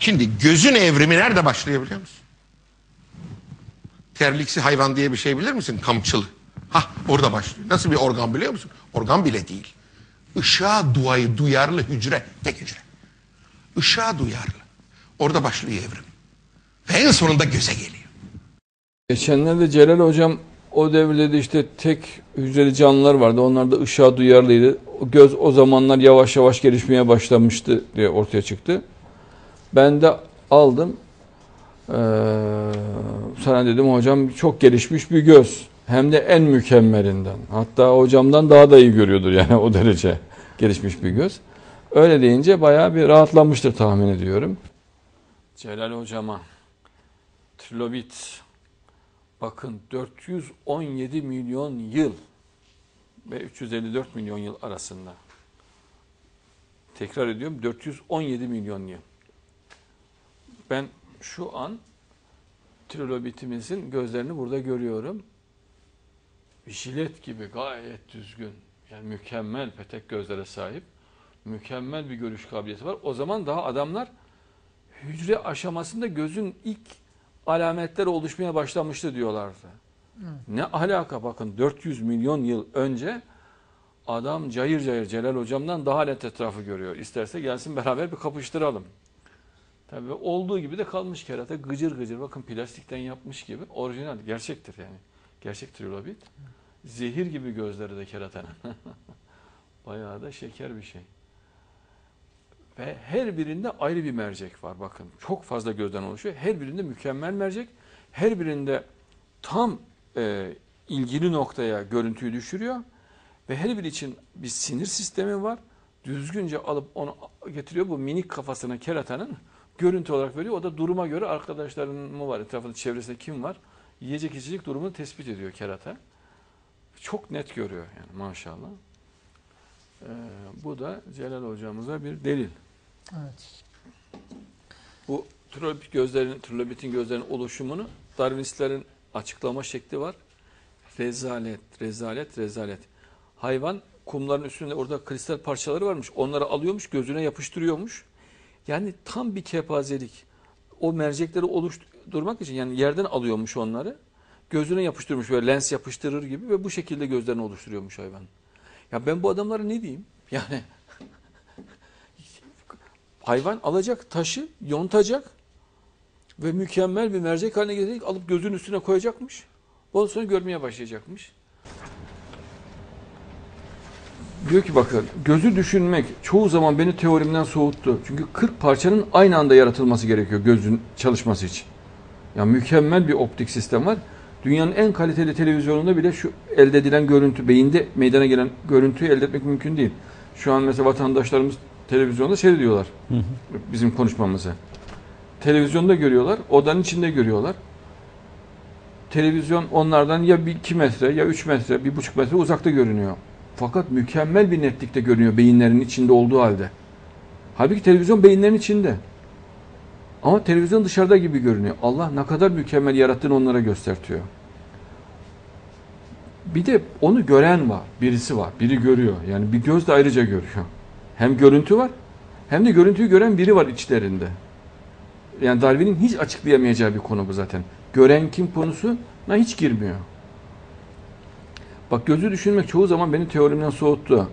Şimdi gözün evrimi nerede başlıyor biliyor musun? Terliksi hayvan diye bir şey bilir misin? Kamçılı. Hah orada başlıyor. Nasıl bir organ biliyor musun? Organ bile değil. Işığa duayı duyarlı hücre. Tek hücre. Işığa duyarlı. Orada başlıyor evrim. Ve en sonunda göze geliyor. Geçenlerde Celal Hocam o devirde de işte tek hücreli canlılar vardı. Onlar da ışığa duyarlıydı. O göz o zamanlar yavaş yavaş gelişmeye başlamıştı diye ortaya çıktı. Ben de aldım. Ee, sana dedim hocam çok gelişmiş bir göz. Hem de en mükemmelinden. Hatta hocamdan daha da iyi görüyordur yani o derece gelişmiş bir göz. Öyle deyince bayağı bir rahatlamıştır tahmin ediyorum. Celal hocama trilobit bakın 417 milyon yıl ve 354 milyon yıl arasında. Tekrar ediyorum 417 milyon yıl. Ben şu an trilobitimizin gözlerini burada görüyorum. Jilet gibi gayet düzgün. Yani mükemmel petek gözlere sahip. Mükemmel bir görüş kabiliyeti var. O zaman daha adamlar hücre aşamasında gözün ilk alametler oluşmaya başlamıştı diyorlardı. Ne alaka bakın 400 milyon yıl önce adam cayır cayır Celal hocamdan daha net etrafı görüyor. İsterse gelsin beraber bir kapıştıralım. Tabii olduğu gibi de kalmış kerata gıcır gıcır bakın plastikten yapmış gibi orijinal gerçektir yani. Gerçek trilobit. Zehir gibi gözleri de keratanın. Bayağı da şeker bir şey. Ve her birinde ayrı bir mercek var bakın. Çok fazla gözden oluşuyor. Her birinde mükemmel mercek. Her birinde tam e, ilgili noktaya görüntüyü düşürüyor. Ve her biri için bir sinir sistemi var. Düzgünce alıp onu getiriyor. Bu minik kafasına keratanın görüntü olarak veriyor. O da duruma göre arkadaşların mı var, etrafında çevresinde kim var? Yiyecek içecek durumunu tespit ediyor kerata. Çok net görüyor yani maşallah. Ee, bu da Celal hocamıza bir delil. Evet. Bu trilobit gözlerin, trilobitin gözlerinin oluşumunu Darwinistlerin açıklama şekli var. Rezalet, rezalet, rezalet. Hayvan kumların üstünde orada kristal parçaları varmış. Onları alıyormuş, gözüne yapıştırıyormuş. Yani tam bir kepazelik. O mercekleri oluşturmak için yani yerden alıyormuş onları. Gözüne yapıştırmış böyle lens yapıştırır gibi ve bu şekilde gözlerini oluşturuyormuş hayvan. Ya ben bu adamlara ne diyeyim? Yani hayvan alacak taşı, yontacak ve mükemmel bir mercek haline getirecek, alıp gözün üstüne koyacakmış. Ondan sonra görmeye başlayacakmış. Diyor ki bakın gözü düşünmek çoğu zaman beni teorimden soğuttu. Çünkü 40 parçanın aynı anda yaratılması gerekiyor gözün çalışması için. Ya mükemmel bir optik sistem var. Dünyanın en kaliteli televizyonunda bile şu elde edilen görüntü, beyinde meydana gelen görüntüyü elde etmek mümkün değil. Şu an mesela vatandaşlarımız televizyonda seyrediyorlar bizim konuşmamızı. Televizyonda görüyorlar, odanın içinde görüyorlar. Televizyon onlardan ya 2 metre ya 3 metre, 1,5 metre uzakta görünüyor. Fakat mükemmel bir netlikte görünüyor beyinlerin içinde olduğu halde. Halbuki televizyon beyinlerin içinde. Ama televizyon dışarıda gibi görünüyor. Allah ne kadar mükemmel yarattığını onlara göstertiyor. Bir de onu gören var. Birisi var. Biri görüyor. Yani bir göz de ayrıca görüyor. Hem görüntü var hem de görüntüyü gören biri var içlerinde. Yani Darwin'in hiç açıklayamayacağı bir konu bu zaten. Gören kim konusuna hiç girmiyor. Bak gözü düşünmek çoğu zaman beni teorimden soğuttu.